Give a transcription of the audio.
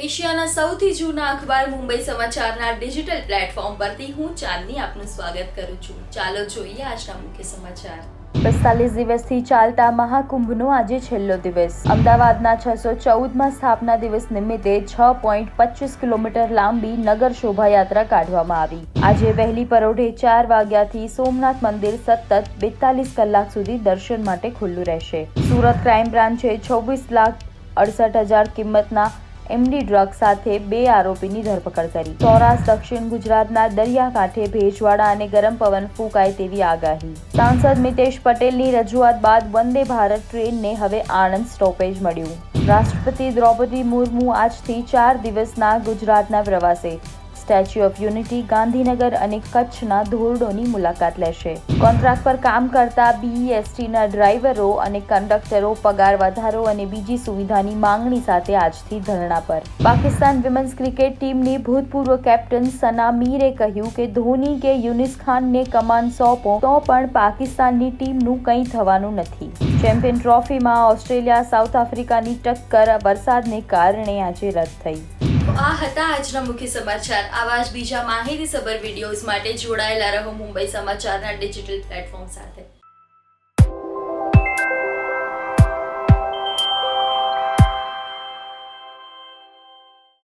એશિયાના સૌથી જૂના અખબાર મુંબઈ સમાચારના ડિજિટલ પ્લેટફોર્મ પરથી હું ચાંદની આપનું સ્વાગત કરું છું. ચાલો જોઈએ આજના મુખ્ય સમાચાર. પિસ્તાલીસ દિવસથી ચાલતા મહાકુંભનો આજે છેલ્લો દિવસ. અમદાવાદના છસો ચૌદમાં સ્થાપના દિવસ નિમિત્તે છ પોઈન્ટ પચીસ કિલોમીટર લાંબી નગર શોભાયાત્રા કાઢવામાં આવી. આજે વહેલી પરોઢે ચાર વાગ્યાથી સોમનાથ મંદિર સતત બેતાલીસ કલાક સુધી દર્શન માટે ખુલ્લું રહેશે. સુરત ક્રાઇમ બ્રાન્ચે છવ્વીસ લાખ અડસઠ હજાર કિંમતના એમડી ડ્રગ સાથે બે આરોપીની ધરપકડ કરી. સૌરાષ્ટ્ર, દક્ષિણ ગુજરાતના દરિયાકાંઠે ભેજવાળા અને ગરમ પવન ફૂંકાય તેવી આગાહી. સાંસદ મિતેશ પટેલની રજૂઆત બાદ વંદે ભારત ટ્રેનને હવે આણંદ સ્ટોપેજ મળ્યું. રાષ્ટ્રપતિ દ્રૌપદી મુર્મુ આજથી ચાર દિવસના ગુજરાતના પ્રવાસે સ્ટેચ્યુ ઓફ યુનિટી ગાંધીનગર અને કચ્છના ધોરડોની મુલાકાત લેશે. કોન્ટ્રાક્ટ પર કામ કરતા બીઈએસટીના ડ્રાઈવરો અને કંડક્ટરો પગાર વધારો અને બીજી સુવિધાની માંગણી સાથે આજથી ધરણા પર. પાકિસ્તાન વિમેન્સ ક્રિકેટ ટીમની ભૂતપૂર્વ કેપ્ટન સના મીરે કહ્યું કે ધોની કે યુનિસ ખાનને કમાન સોંપો તો પણ પાકિસ્તાનની ટીમનું કંઈ થવાનું નથી. ચેમ્પિયન ટ્રોફીમાં ઓસ્ટ્રેલિયા, સાઉથ આફ્રિકાની ટક્કર વરસાદને કારણે આજે રદ થઈ. આ હતા આજના મુખ્ય સમાચાર. આવા જ બીજા માહિતીસભર વિડીયોઝ માટે જોડાયેલા રહો મુંબઈ સમાચારના ડિજિટલ પ્લેટફોર્મ સાથે.